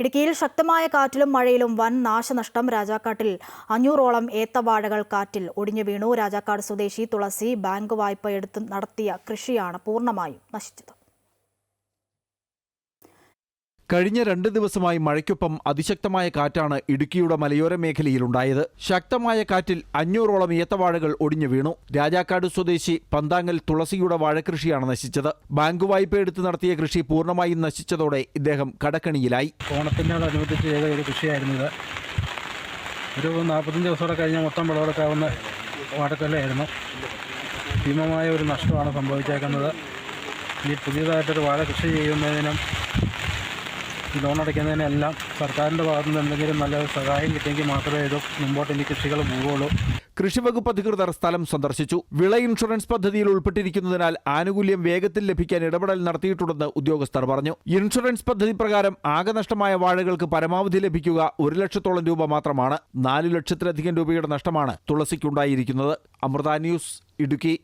ഇടുക്കിയിൽ ശക്തമായ കാറ്റിലും മഴയിലും വൻ നാശനഷ്ടം രാജാക്കാട്ടിൽ. അഞ്ഞൂറോളം ഏത്തവാഴകൾ കാറ്റിൽ ഒടിഞ്ഞു വീണു. രാജാക്കാട് സ്വദേശി തുളസി ബാങ്ക് വായ്പ എടുത്ത് നടത്തിയ കൃഷിയാണ് പൂർണമായും നശിച്ചത്. കഴിഞ്ഞ രണ്ട് ദിവസമായി മഴയ്ക്കൊപ്പം അതിശക്തമായ കാറ്റാണ് ഇടുക്കിയുടെ മലയോര മേഖലയിലുണ്ടായത് ശക്തമായ കാറ്റിൽ അഞ്ഞൂറോളം ഏത്തവാഴകൾ ഒടിഞ്ഞു വീണു. രാജാക്കാട് സ്വദേശി പന്താങ്ങൽ തുളസിയുടെ വാഴകൃഷിയാണ് നശിച്ചത്. ബാങ്ക് വായ്പ എടുത്ത് നടത്തിയ കൃഷി പൂർണമായും നശിച്ചതോടെ ഇദ്ദേഹം കടക്കണിയിലായി. ഓണത്തിനോടനുബന്ധിച്ച് ചെയ്ത ഒരു കൃഷിയായിരുന്നു ഒരു നാൽപ്പത്തഞ്ച് ദിവസത്തോടെ കഴിഞ്ഞ മൊത്തം വിളവെടുക്കാവുന്ന വാഴക്കൊല്ലയായിരുന്നു ഭീമമായ ഒരു നഷ്ടമാണ് സംഭവിച്ചേക്കുന്നത്. ഇനി പുതിയതായിട്ടൊരു വാഴ കൃഷി ചെയ്യുന്നതിനും ഈ ലോൺ അടയ്ക്കുന്നതിനെല്ലാം സർക്കാരിന്റെ ഭാഗത്തു നിന്ന് എന്തെങ്കിലും നല്ല സഹായം കിട്ടിയെങ്കിൽ മാത്രമേ ഇത് മുമ്പോട്ട് ഇനി കൃഷികൾ പോവുകയുള്ളൂ. കൃഷിവകുപ്പ് അധികൃതർ സ്ഥലം സന്ദർശിച്ചു. വിള ഇൻഷുറൻസ് പദ്ധതിയിൽ ഉൾപ്പെട്ടിരിക്കുന്നതിനാൽ ആനുകൂല്യം വേഗത്തിൽ ലഭിക്കാൻ ഇടപെടൽ നടത്തിയിട്ടുണ്ടെന്ന് ഉദ്യോഗസ്ഥർ പറഞ്ഞു. ഇൻഷുറൻസ് പദ്ധതി പ്രകാരം ആകെ നഷ്ടമായ വാഴകൾക്ക് പരമാവധി ലഭിക്കുക ഒരു ലക്ഷത്തോളം രൂപ മാത്രമാണ്. നാല് ലക്ഷത്തിലധികം രൂപയുടെ നഷ്ടമാണ് തുളസിക്കുണ്ടായിരിക്കുന്നത്. അമൃത ന്യൂസ് ഇടുക്കി.